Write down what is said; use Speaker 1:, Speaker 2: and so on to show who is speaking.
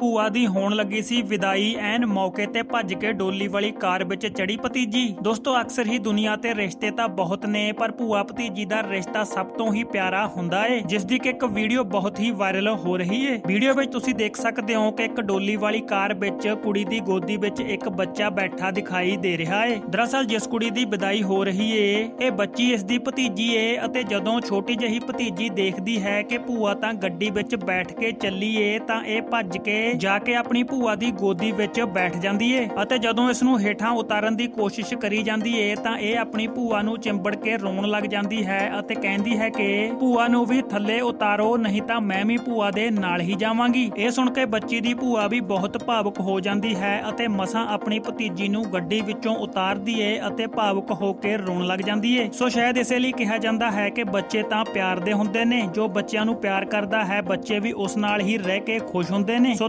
Speaker 1: ਭੂਆ ਦੀ ਹੋਣ ਲੱਗੀ ਸੀ ਵਿਦਾਈ ਐਨ ਮੌਕੇ ਤੇ ਭੱਜ ਕੇ ਡੋਲੀ ਵਾਲੀ ਕਾਰ ਵਿੱਚ ਚੜੀ ਭਤੀਜੀ। ਦੋਸਤੋ, ਅਕਸਰ ਹੀ ਦੁਨੀਆ ਤੇ ਰਿਸ਼ਤੇ ਤਾਂ ਬਹੁਤ ਨੇ, ਪਰ ਭੂਆ ਭਤੀਜੀ ਦਾ ਰਿਸ਼ਤਾ ਸਭ ਤੋਂ ਹੀ ਪਿਆਰਾ ਹੁੰਦਾ ਏ, ਜਿਸ ਦੀ ਕਿ ਇੱਕ ਵੀਡੀਓ ਬਹੁਤ ਹੀ ਵਾਇਰਲ ਹੋ ਰਹੀ ਏ। ਵੀਡੀਓ ਵਿੱਚ ਤੁਸੀਂ ਦੇਖ ਸਕਦੇ ਹੋ ਕਿ ਇੱਕ ਡੋਲੀ ਵਾਲੀ ਕਾਰ ਵਿੱਚ ਕੁੜੀ ਦੀ ਗੋਦੀ ਵਿੱਚ ਇੱਕ ਬੱਚਾ ਬੈਠਾ ਦਿਖਾਈ ਦੇ ਰਿਹਾ ਏ। ਦਰਅਸਲ, ਜਿਸ ਕੁੜੀ ਦੀ ਵਿਦਾਈ ਹੋ ਰਹੀ ਏ, ਇਹ ਬੱਚੀ ਇਸ ਦੀ ਭਤੀਜੀ ਏ ਅਤੇ ਜਦੋਂ ਛੋਟੀ ਜਿਹੀ ਭਤੀਜੀ ਦੇਖਦੀ ਹੈ ਕਿ ਭੂਆ ਤਾਂ ਗੱਡੀ ਵਿੱਚ ਬੈਠ ਕੇ ਚੱਲੀ ਏ, ਤਾਂ ਇਹ ਭੱਜ ਕੇ ਜਾ ਕੇ ਆਪਣੀ ਭੂਆ ਦੀ ਗੋਦੀ ਵਿੱਚ ਬੈਠ ਜਾਂਦੀ ਏ ਅਤੇ ਜਦੋਂ ਇਸ ਨੂੰ ਹੇਠਾਂ ਉਤਾਰਨ ਦੀ ਕੋਸ਼ਿਸ਼ ਕਰੀ ਜਾਂਦੀ ਏ ਤਾਂ ਇਹ ਆਪਣੀ ਭੂਆ ਨੂੰ ਚਿੰਬੜ ਕੇ ਰੋਣ ਲੱਗ ਜਾਂਦੀ ਹੈ ਅਤੇ ਕਹਿੰਦੀ ਹੈ ਕਿ, ਭੂਆ ਨੂੰ ਵੀ ਥੱਲੇ ਉਤਾਰੋ, ਨਹੀਂ ਤਾਂ ਮੈਂ ਵੀ ਭੂਆ ਦੇ ਨਾਲ ਹੀ ਜਾਵਾਂਗੀ। ਇਹ ਸੁਣ ਕੇ ਬੱਚੀ ਦੀ ਭੂਆ ਵੀ ਬਹੁਤ ਭਾਵੁਕ ਹੋ ਜਾਂਦੀ ਹੈ ਅਤੇ ਮਸਾਂ ਆਪਣੀ ਭਤੀਜੀ ਨੂੰ ਗੱਡੀ ਵਿੱਚੋਂ ਉਤਾਰਦੀ ਏ ਅਤੇ ਭਾਵੁਕ ਹੋ ਕੇ ਰੋਣ ਲੱਗ ਜਾਂਦੀ ਏ। ਸੋ ਸ਼ਾਇਦ ਇਸੇ ਲਈ ਕਿਹਾ ਜਾਂਦਾ ਹੈ ਕਿ ਬੱਚੇ ਤਾਂ ਪਿਆਰ ਦੇ ਹੁੰਦੇ ਨੇ, ਜੋ ਬੱਚਿਆਂ ਨੂੰ ਪਿਆਰ ਕਰਦਾ ਹੈ, ਬੱਚੇ ਵੀ ਉਸ ਨਾਲ ਹੀ ਰਹਿ ਕੇ ਖੁਸ਼ ਹੁੰਦੇ ਨੇ। ਸੋ